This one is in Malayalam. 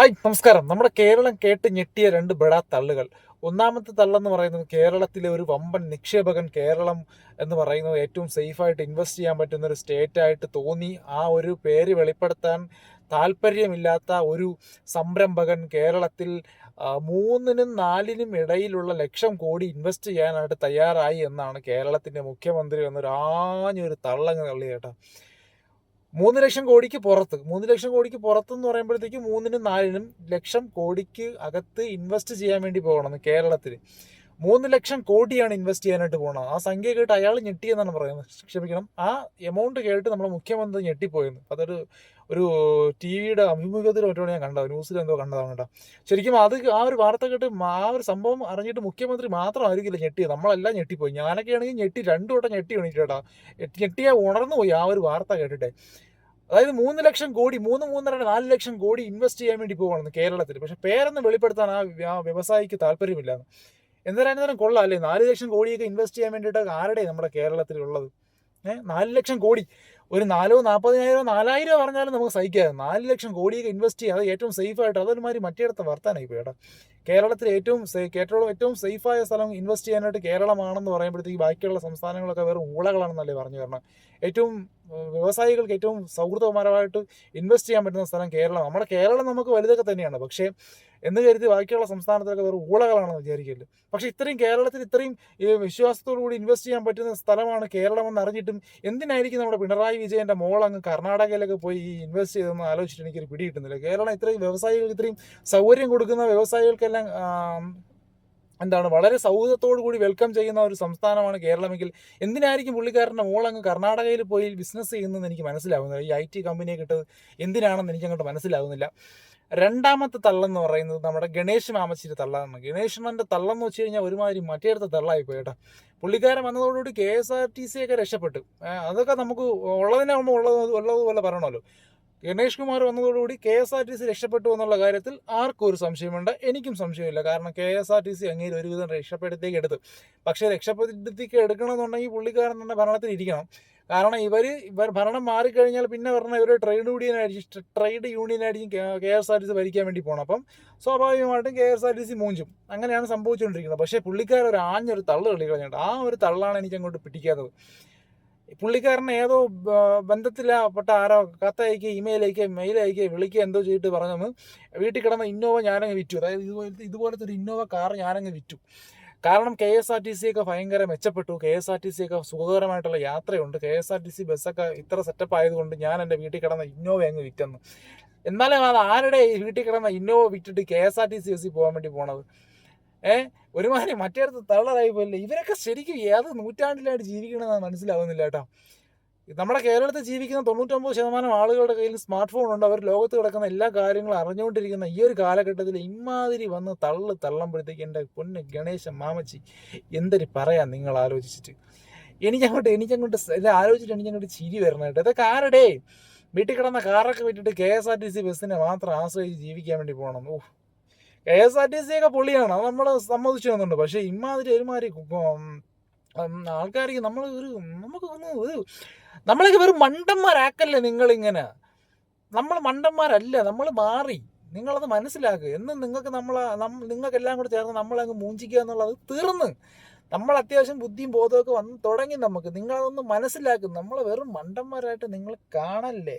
ഹായ് നമസ്കാരം. നമ്മുടെ കേരളം കേട്ട് ഞെട്ടിയ രണ്ട് ബെടാ തള്ളുകൾ. ഒന്നാമത്തെ തള്ളെന്ന് പറയുന്നത് കേരളത്തിലെ ഒരു വമ്പൻ നിക്ഷേപകൻ കേരളം എന്ന് പറയുന്നത് ഏറ്റവും സേഫായിട്ട് ഇൻവെസ്റ്റ് ചെയ്യാൻ പറ്റുന്ന ഒരു സ്റ്റേറ്റ് ആയിട്ട് തോന്നി. ആ ഒരു പേര് വെളിപ്പെടുത്താൻ താല്പര്യമില്ലാത്ത ഒരു സംരംഭകൻ കേരളത്തിൽ മൂന്നിനും നാലിനും ഇടയിലുള്ള ലക്ഷം കോടി ഇൻവെസ്റ്റ് ചെയ്യാനായിട്ട് തയ്യാറായി എന്നാണ് കേരളത്തിന്റെ മുഖ്യമന്ത്രി എന്നൊരു ആഞ്ഞൊരു തള്ളങ്ങ് തള്ളി കേട്ടോ മൂന്ന് ലക്ഷം കോടിക്ക് പുറത്ത്. മൂന്ന് ലക്ഷം കോടിക്ക് പുറത്ത് എന്ന് പറയുമ്പോഴത്തേക്ക് മൂന്നിനും നാലിനും ലക്ഷം കോടിക്ക് അകത്ത് ഇൻവെസ്റ്റ് ചെയ്യാൻ വേണ്ടി പോകണം കേരളത്തിൽ മൂന്ന് ലക്ഷം കോടിയാണ് ഇൻവെസ്റ്റ് ചെയ്യാനായിട്ട് പോകണം ആ സംഖ്യ കേട്ട് അയാൾ ഞെട്ടിയെന്നാണ് പറയുന്നത്. ക്ഷമിക്കണം. ആ എമൗണ്ട് കേട്ട് നമ്മുടെ മുഖ്യമന്ത്രി ഞെട്ടിപ്പോയെന്ന്. അതൊരു ഒരു ടി വിയുടെ അഭിമുഖത്തിൽ ഒറ്റോടെ ഞാൻ കണ്ടത്. ന്യൂസിൽ എന്തോ കണ്ടതാണ് കേട്ടോ. ശരിക്കും അത് ആ ഒരു വാർത്ത കേട്ട് ആ ഒരു സംഭവം അറിഞ്ഞിട്ട് മുഖ്യമന്ത്രി മാത്രം മാത്രമായിരിക്കില്ല ഞെട്ടിയത്. നമ്മളെല്ലാം ഞെട്ടിപ്പോയി. ഞാനൊക്കെ ആണെങ്കിൽ ഞെട്ടി രണ്ടു വട്ടം ഞെട്ടി എണീറ്റ് കേട്ടോ ഞെട്ടിയാ ഉണർന്നു പോയി ആ ഒരു വാർത്ത കേട്ടിട്ടെ. അതായത് മൂന്ന് ലക്ഷം കോടി മൂന്ന് മൂന്നര നാല് ലക്ഷം കോടി ഇൻവെസ്റ്റ് ചെയ്യാൻ വേണ്ടി പോകണമെന്ന് കേരളത്തിൽ. പക്ഷെ പേരൊന്ന് വെളിപ്പെടുത്താൻ ആ വ്യ- ആ വ്യവസായിക്ക് താല്പര്യമില്ല. എന്തായാലും കൊള്ളാം അല്ലേ? നാല് ലക്ഷം കോടിയൊക്കെ ഇൻവെസ്റ്റ് ചെയ്യാൻ വേണ്ടിയിട്ട് ആരുടെ നമ്മുടെ കേരളത്തിലുള്ളത്? ഏഹ് നാല് ലക്ഷം കോടി. ഒരു നാലോ നാൽപ്പതിനായിരോ നാലായിരോ പറഞ്ഞാലും നമുക്ക് സഹിക്കാം നാല് ലക്ഷം കോടിയൊക്കെ ഇൻവെസ്റ്റ് ചെയ്യുക അത് ഏറ്റവും സേഫായിട്ട് അതൊരുമാതിരി മറ്റേടത്ത് വർത്താനായി പോയി കേട്ടോ കേരളത്തിൽ ഏറ്റവും കേട്ടോളം ഏറ്റവും സേഫായ സ്ഥലം ഇൻവെസ്റ്റ് ചെയ്യാനായിട്ട് കേരളമാണെന്ന് പറയുമ്പോഴത്തേക്ക് ബാക്കിയുള്ള സംസ്ഥാനങ്ങളൊക്കെ വെറും ഊളകളാണെന്നല്ലേ പറഞ്ഞു കാരണം ഏറ്റവും വ്യവസായികൾക്ക് ഏറ്റവും സൗഹൃദപരമായിട്ട് ഇൻവെസ്റ്റ് ചെയ്യാൻ പറ്റുന്ന സ്ഥലം കേരളം. നമ്മുടെ കേരളം നമുക്ക് വലുതൊക്കെ തന്നെയാണ്. പക്ഷേ എന്ന് കരുതി ബാക്കിയുള്ള സംസ്ഥാനത്തൊക്കെ വെറും ഊളകളാണെന്ന് വിചാരിക്കരുത്. പക്ഷേ ഇത്രയും കേരളത്തിൽ ഇത്രയും വിശ്വാസത്തോടു കൂടി ഇൻവെസ്റ്റ് ചെയ്യാൻ പറ്റുന്ന സ്ഥലമാണ് കേരളം എന്ന് അറിഞ്ഞിട്ടും എന്തിനായിരിക്കും നമ്മുടെ പിണറായി വിജയന്റെ മോൾ അങ്ങ് കർണാടകയിലൊക്കെ പോയി ഇൻവെസ്റ്റ് ചെയ്തെന്ന് ആലോചിച്ചിട്ട് എനിക്കൊരു പിടി കിട്ടുന്നില്ല. കേരളം ഇത്രയും വ്യവസായികൾക്ക് ഇത്രയും സൗകര്യം കൊടുക്കുന്ന വ്യവസായികൾക്കെല്ലാം എന്താണ് വളരെ സൗഹൃദത്തോടു കൂടി വെൽക്കം ചെയ്യുന്ന ഒരു സംസ്ഥാനമാണ് കേരളമെങ്കിൽ എന്തിനായിരിക്കും പുള്ളിക്കാരന്റെ മോൾ അങ്ങ് കർണാടകയിൽ പോയി ബിസിനസ് ചെയ്യുന്നതെന്ന് എനിക്ക് മനസ്സിലാവുന്നില്ല. ഈ ഐ ടി കമ്പനിയെ കിട്ടത് എന്തിനാണെന്ന് എനിക്ക് അങ്ങോട്ട് മനസ്സിലാവുന്നില്ല. രണ്ടാമത്തെ തള്ളെന്ന് പറയുന്നത് നമ്മുടെ ഗണേഷ് മാമച്ചിരി തള്ളാണ്. ഗണേഷ് തള്ളെന്ന് വെച്ച് കഴിഞ്ഞാൽ ഒരുമാതിരി മറ്റേ അടുത്ത തള്ളായിപ്പോയി കേട്ടോ. പുള്ളിക്കാരൻ വന്നതോടുകൂടി K S R T C ഒക്കെ രക്ഷപ്പെട്ടു. അതൊക്കെ നമുക്ക് ഉള്ളതിനാകുമ്പോൾ ഉള്ളത് ഉള്ളതുപോലെ പറയണമല്ലോ. ഗണേഷ് കുമാർ വന്നതോടുകൂടി K S R T C രക്ഷപ്പെട്ടു എന്നുള്ള കാര്യത്തിൽ ആർക്കും ഒരു സംശയമുണ്ട്. എനിക്കും സംശയമില്ല. കാരണം K S R T C അങ്ങേര് ഒരുവിധം രക്ഷപ്പെടുത്തേക്ക് എടുത്തു പക്ഷേ രക്ഷപ്പെടുത്തേക്ക് എടുക്കണമെന്നുണ്ടെങ്കിൽ പുള്ളിക്കാരൻ തന്നെ ഭരണത്തിൽ ഇരിക്കണം. കാരണം ഇവർ ഇവർ ഭരണം മാറിക്കഴിഞ്ഞാൽ പിന്നെ പറഞ്ഞ ഇവർ ട്രേഡ് യൂണിയൻ ആയിരിക്കും ട്രേഡ് യൂണിയൻ ആയിരിക്കും K S R T C ഭരിക്കാൻ വേണ്ടി പോകണം അപ്പം സ്വാഭാവികമായിട്ടും K S R T C മൂഞ്ചും. അങ്ങനെയാണ് സംഭവിച്ചുകൊണ്ടിരിക്കുന്നത്. പക്ഷേ പുള്ളിക്കാരൻ ഒരു ആഞ്ഞൊരു തള്ളു കളി കളഞ്ഞിട്ട് ആ ഒരു തള്ളാണ് എനിക്ക് അങ്ങോട്ട് പിടിക്കാത്തത്. പുള്ളിക്കാരൻ ഏതോ ബന്ധത്തിലാപ്പെട്ട ആരോ ആരോ കത്തയക്കുക ഇമെയിൽ അയക്കുക മെയിൽ അയക്കുക വിളിക്കുക എന്തോ ചെയ്തിട്ട് പറഞ്ഞെന്ന് വീട്ടിൽ കിടന്ന ഇന്നോവ ഞാനങ്ങ് വിറ്റു. അതായത് ഇതുപോലത്തെ ഇതുപോലത്തെ ഒരു ഇന്നോവ കാർ ഞാനങ്ങ് വിറ്റു. കാരണം K S R T C ഒക്കെ ഭയങ്കര മെച്ചപ്പെട്ടു. K S R T C ഒക്കെ സുഖകരമായിട്ടുള്ള യാത്രയുണ്ട്. K S R T C ബസ്സൊക്കെ ഇത്ര സെറ്റപ്പ് ആയതുകൊണ്ട് ഞാൻ എന്റെ വീട്ടിൽ കിടന്ന ഇന്നോവ അങ്ങ് വിറ്റെന്ന്. എന്നാലും അത് ആരുടെ വീട്ടിൽ കിടന്ന ഇന്നോവ വിറ്റിട്ട് K S R T C ബസ്സിൽ പോകാൻ വേണ്ടി പോണത്? ഏ? ഒരുമാതിരി മറ്റേടത്ത് തള്ളറായി പോയില്ലേ? ഇവരൊക്കെ ശരിക്കും ഏത് നൂറ്റാണ്ടിലായിട്ട് ജീവിക്കണമെന്ന് മനസ്സിലാവുന്നില്ല കേട്ടോ. നമ്മുടെ കേരളത്തിൽ ജീവിക്കുന്ന തൊണ്ണൂറ്റൊമ്പത് ശതമാനം ആളുകളുടെ കയ്യിൽ സ്മാർട്ട് ഫോൺ ഉണ്ട് അവർ ലോകത്ത് കിടക്കുന്ന എല്ലാ കാര്യങ്ങളും അറിഞ്ഞുകൊണ്ടിരിക്കുന്ന ഈ ഒരു കാലഘട്ടത്തിൽ ഇമാതിരി വന്ന് തള്ളു തള്ളുമ്പോഴത്തേക്ക് എന്റെ പൊന്ന് ഗണേശൻ മാമച്ചി എന്തൊരു പറയാം നിങ്ങൾ ആലോചിച്ചിട്ട്. എനിക്കങ്ങോട്ട് എനിക്കങ്ങോട്ട് ഇത് ആലോചിച്ചിട്ട് എനിക്കങ്ങോട്ട് ചിരി വരണം കേട്ടോ. ഇതൊക്കെ ആരുടെ? വീട്ടിൽ കിടന്ന കാറൊക്കെ വിട്ടിട്ട് K S R T C ബസ്സിനെ മാത്രം ആശ്രയിച്ച് ജീവിക്കാൻ വേണ്ടി പോകണം. ഓ K S R T C ഒക്കെ പൊളിയാണ്. അത് നമ്മൾ സമ്മതിച്ചു തന്നുണ്ട് പക്ഷേ ഇമാതിരി ഒരുമാതിരി ആൾക്കാർക്ക് നമ്മൾ ഒരു നമുക്ക് ഒരു നമ്മളൊക്കെ വെറും മണ്ടന്മാരാക്കല്ലേ നിങ്ങളിങ്ങനെ? നമ്മൾ മണ്ടന്മാരല്ല നമ്മൾ മാറി. നിങ്ങളത് മനസ്സിലാക്കുക എന്നും നിങ്ങൾക്ക് നമ്മൾ നിങ്ങൾക്കെല്ലാം കൂടെ ചേർന്ന് നമ്മളങ്ങ് മൂഞ്ചിക്കുക എന്നുള്ളത് തീർന്ന്. നമ്മൾ അത്യാവശ്യം ബുദ്ധിയും ബോധമൊക്കെ വന്ന് തുടങ്ങി നമുക്ക്. നിങ്ങളതൊന്ന് മനസ്സിലാക്കും. നമ്മളെ വെറും മണ്ടന്മാരായിട്ട് നിങ്ങൾ കാണല്ലേ?